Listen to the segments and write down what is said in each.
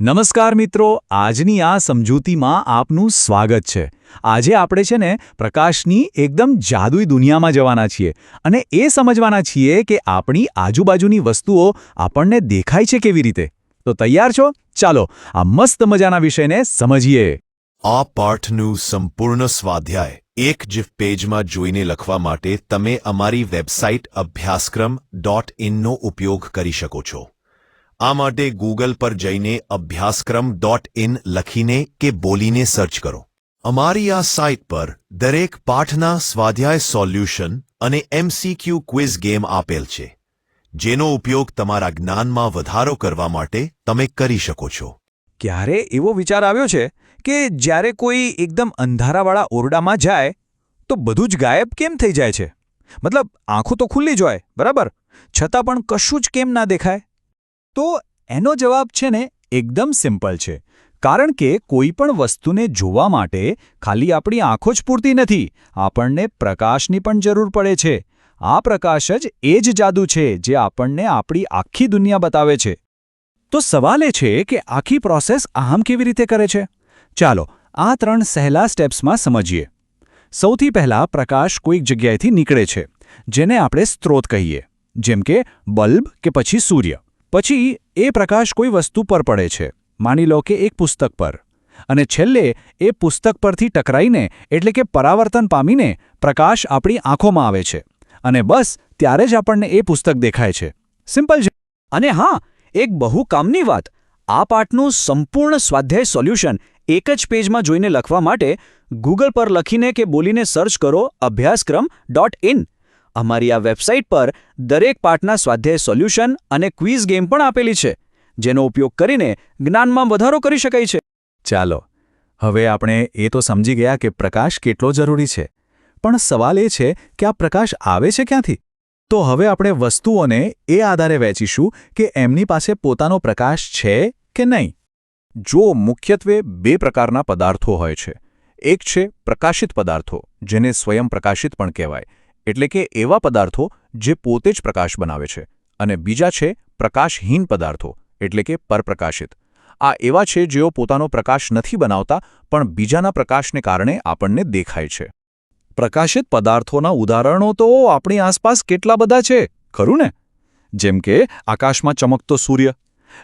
નમસ્કાર મિત્રો, આજની આ સમજૂતીમાં આપનું સ્વાગત છે. આજે આપણે છે ને પ્રકાશની એકદમ જાદુઈ દુનિયામાં જવાના છીએ અને એ સમજવાના છીએ કે આપણી આજુબાજુની વસ્તુઓ આપણને દેખાય છે કેવી રીતે. તો તૈયાર છો? ચાલો, આ મસ્ત મજાના વિષયને સમજીએ. આ પાઠનું સંપૂર્ણ સ્વાધ્યાય એક જ પેજમાં જોઈને લખવા માટે તમે અમારી વેબસાઇટ અભ્યાસક્રમ ડોટ ઇનનો ઉપયોગ કરી શકો છો. આ માટે ગૂગલ પર જઈને અભ્યાસક્રમ ડોટ ઇન લખીને કે બોલીને સર્ચ કરો. અમારી આ સાઇટ પર દરેક પાઠના સ્વાધ્યાય સોલ્યુશન અને એમસીક્યુ ક્વિઝ ગેમ આપેલ છે, જેનો ઉપયોગ તમારા જ્ઞાનમાં વધારો કરવા માટે તમે કરી શકો છો. ક્યારે એવો વિચાર આવ્યો છે કે જ્યારે કોઈ એકદમ અંધારાવાળા ઓરડામાં જાય, તો બધું જ ગાયબ કેમ થઈ જાય છે? મતલબ, આંખો તો ખુલ્લી જ હોય, બરાબર? છતાં પણ કશું જ કેમ ના દેખાય? તો એનો જવાબ છે ને એકદમ સિમ્પલ છે. કારણ કે કોઈ પણ વસ્તુને જોવા માટે ખાલી આપણી આંખો જ પૂરતી નથી, આપણને પ્રકાશની પણ જરૂર પડે છે. આ પ્રકાશ જ એ જ જાદુ છે જે આપણને આપણી આખી દુનિયા બતાવે છે. તો સવાલ એ છે કે આખી પ્રોસેસ આમ કેવી રીતે કરે છે? ચાલો, આ ત્રણ સહેલા સ્ટેપ્સમાં સમજીએ. સૌથી પહેલા પ્રકાશ કોઈક જગ્યાએથી નીકળે છે, જેને આપણે સ્ત્રોત કહીએ, જેમ કે બલ્બ કે પછી સૂર્ય. પછી એ પ્રકાશ કોઈ વસ્તુ પર પડે છે. માની લો કે એક પુસ્તક પર. અને છેલ્લે એ પુસ્તક પરથી ટકરાઈને, એટલે કે પરાવર્તન પામીને, પ્રકાશ આપણી આંખોમાં આવે છે. અને બસ, ત્યારે જ આપણને એ પુસ્તક દેખાય છે. સિમ્પલ અને હા, એક બહુ કામની વાત. આ પાઠનું સંપૂર્ણ સ્વાધ્યાય સોલ્યુશન એક જ પેજમાં જોઈને લખવા માટે ગૂગલ પર લખીને કે બોલીને સર્ચ કરો અભ્યાસક્રમ ડોટ ઇન. અમારી આ વેબસાઇટ પર દરેક પાઠના સ્વાધ્યાય સોલ્યુશન અને ક્વિઝ ગેમ પણ આપેલી છે, જેનો ઉપયોગ કરીને જ્ઞાનમાં વધારો કરી શકાય છે. ચાલો, હવે આપણે એ તો સમજી ગયા કે પ્રકાશ કેટલો જરૂરી છે, પણ સવાલ એ છે કે આ પ્રકાશ આવે છે ક્યાંથી? તો હવે આપણે વસ્તુઓને એ આધારે વહેંચીશું કે એમની પાસે પોતાનો પ્રકાશ છે કે નહીં. જો મુખ્યત્વે બે પ્રકારના પદાર્થો હોય છે, એક છે પ્રકાશિત પદાર્થો, જેને સ્વયં પ્રકાશિત પણ કહેવાય એટલે કે એવા પદાર્થો જે પોતે જ પ્રકાશ બનાવે છે. અને બીજા છે પ્રકાશહીન પદાર્થો, એટલે કે પરપ્રકાશિત. આ એવા છે જેઓ પોતાનો પ્રકાશ નથી બનાવતા, પણ બીજાના પ્રકાશને કારણે આપણને દેખાય છે. પ્રકાશિત પદાર્થોના ઉદાહરણો તો આપણી આસપાસ કેટલા બધા છે, ખરું ને? જેમ કે, આકાશમાં ચમકતો સૂર્ય,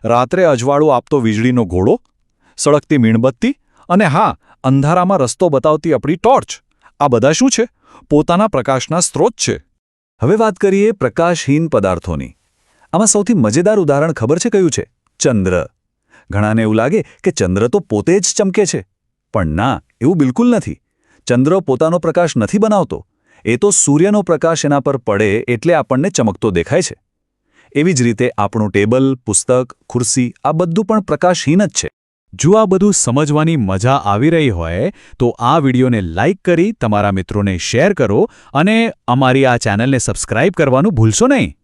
રાત્રે અજવાળું આપતો વીજળીનો ઘોડો, સળગતી મીણબત્તી, અને હા, અંધારામાં રસ્તો બતાવતી આપણી ટોર્ચ. આ બધા શું છે? પોતાના પ્રકાશના સ્ત્રોત છે. હવે વાત કરીએ પ્રકાશહીન પદાર્થોની. આમાં સૌથી મજેદાર ઉદાહરણ ખબર છે કયું છે? ચંદ્ર. ઘણાને એવું લાગે કે ચંદ્ર તો પોતે જ ચમકે છે. પણ ના, એવું બિલકુલ નથી. ચંદ્ર પોતાનો પ્રકાશ નથી બનાવતો. એ તો સૂર્યનો પ્રકાશ એના પર પડે એટલે આપણને ચમકતો દેખાય છે. એવી જ રીતે આપણું ટેબલ, પુસ્તક, ખુરશી આ બધું પણ પ્રકાશહીન જ છે. જો આ બધું સમજવાની મજા આવી રહી હોય, તો આ વિડીયોને લાઇક કરી તમારા મિત્રોને શેર કરો અને અમારી આ ચેનલને સબસ્ક્રાઇબ કરવાનું ભૂલશો નહીં.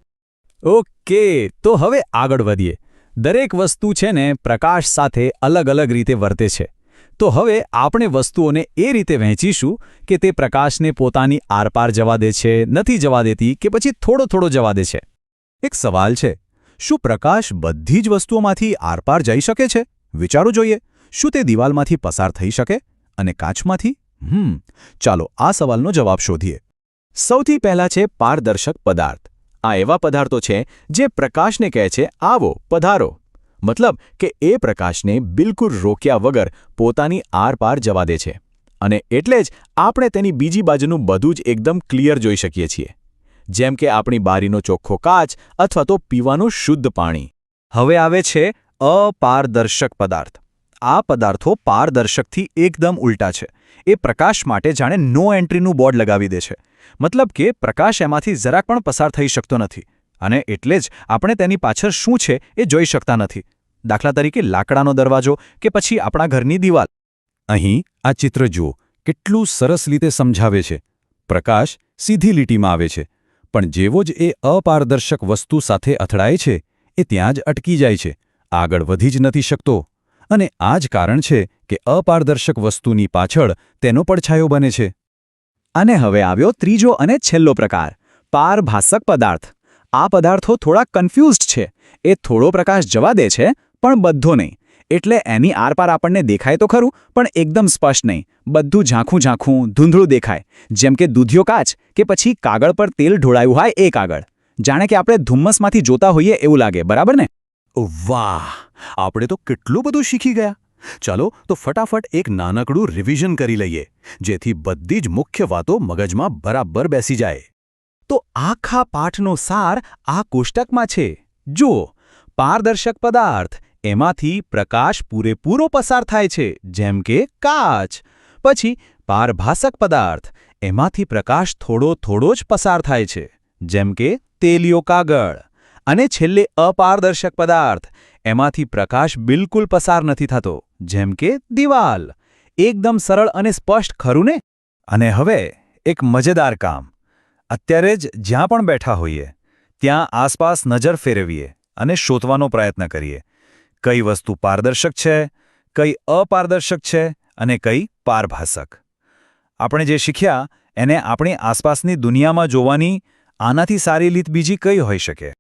ઓકે, તો હવે આગળ વધીએ. દરેક વસ્તુ છે ને પ્રકાશ સાથે અલગ અલગ રીતે વર્તે છે. તો હવે આપણે વસ્તુઓને એ રીતે વહેંચીશું કે તે પ્રકાશને પોતાની આરપાર જવા દે છે, નથી જવા દેતી કે પછી થોડો થોડો જવા દે છે. એક સવાલ છે, શું પ્રકાશ બધી જ વસ્તુઓમાંથી આરપાર જઈ શકે છે? વિચારવું જોઈએ. શું તે દિવાલમાંથી પસાર થઈ શકે? અને કાચમાંથી? હમ, ચાલો આ સવાલનો જવાબ શોધીએ. સૌથી પહેલાં છે પારદર્શક પદાર્થ. આ એવા પદાર્થો છે જે પ્રકાશને કહે છે, આવો, પધારો. મતલબ કે એ પ્રકાશને બિલકુલ રોક્યા વગર પોતાની આરપાર જવા દે છે. અને એટલે જ આપણે તેની બીજી બાજુનું બધું જ એકદમ ક્લિયર જોઈ શકીએ છીએ. જેમ કે આપણી બારીનો ચોખ્ખો કાચ અથવા તો પીવાનું શુદ્ધ પાણી. હવે આવે છે અપારદર્શક પદાર્થ. આ પદાર્થો પારદર્શકથી એકદમ ઉલટા છે. એ પ્રકાશ માટે જાણે નો એન્ટ્રીનું બોર્ડ લગાવી દે છે. મતલબ કે પ્રકાશ એમાંથી જરાક પણ પસાર થઈ શકતો નથી. અને એટલે જ આપણે તેની પાછળ શું છે એ જોઈ શકતા નથી. દાખલા તરીકે લાકડાનો દરવાજો કે પછી આપણા ઘરની દિવાલ. અહીં આ ચિત્ર જુઓ, કેટલું સરસ રીતે સમજાવે છે. પ્રકાશ સીધી લીટીમાં આવે છે. પણ જેવો જ એ અપારદર્શક વસ્તુ સાથે અથડાય છે, એ ત્યાં જ અટકી જાય છે. આગળ વધી જ નથી શકતો. અને આ જ કારણ છે કે અપારદર્શક વસ્તુની પાછળ તેનો પડછાયો બને છે. અને હવે આવ્યો ત્રીજો અને છેલ્લો પ્રકાર, પારભાસક પદાર્થ. આ પદાર્થો થોડા કન્ફ્યુઝડ છે. એ થોડો પ્રકાશ જવા દે છે, પણ બધો નહીં. એટલે એની આરપાર આપણને દેખાય તો ખરું, પણ એકદમ સ્પષ્ટ નહીં. બધું ઝાંખું ઝાંખું, ધૂંધળું દેખાય. જેમ કે દૂધિયો કાચ, કે પછી કાગળ પર તેલ ઢોળાયું હોય એ કાગળ. જાણે કે આપણે ધુમ્મસમાંથી જોતા હોઈએ એવું લાગે, બરાબર ને? વાહ, આપણે તો કેટલું બધું શીખી ગયા. ચાલો તો ફટાફટ એક નાનકડું રિવિઝન કરી લઈએ, જેથી બધી જ મુખ્ય વાતો મગજમાં બરાબર બેસી જાય. તો આખા પાઠનો સાર આ કોષ્ટકમાં છે. જુઓ, પારદર્શક પદાર્થ, એમાંથી પ્રકાશ પૂરેપૂરો પસાર થાય છે, જેમ કે કાચ. પછી પારભાસક પદાર્થ, એમાંથી પ્રકાશ થોડો થોડો જ પસાર થાય છે, જેમ કે તેલિયો કાગળ. અને છેલ્લે અપારદર્શક પદાર્થ. એમાંથી પ્રકાશ બિલકુલ પસાર નથી થતો, જેમ કે દિવાલ. એકદમ સરળ અને સ્પષ્ટ ખરું ને? અને હવે, એક મજેદાર કામ. અત્યારે જ જ્યાં પણ બેઠા હોઈએ, ત્યાં આસપાસ નજર ફેરવીએ અને શોધવાનો પ્રયત્ન કરીએ. કઈ વસ્તુ પારદર્શક છે, કઈ અપારદર્શક છે અને કઈ પારભાસક. આપણે જે શીખ્યા, એને આપણી આસપાસની દુનિયામાં જોવાની આનાથી સારી રીત બીજી કઈ હોઈ શકે?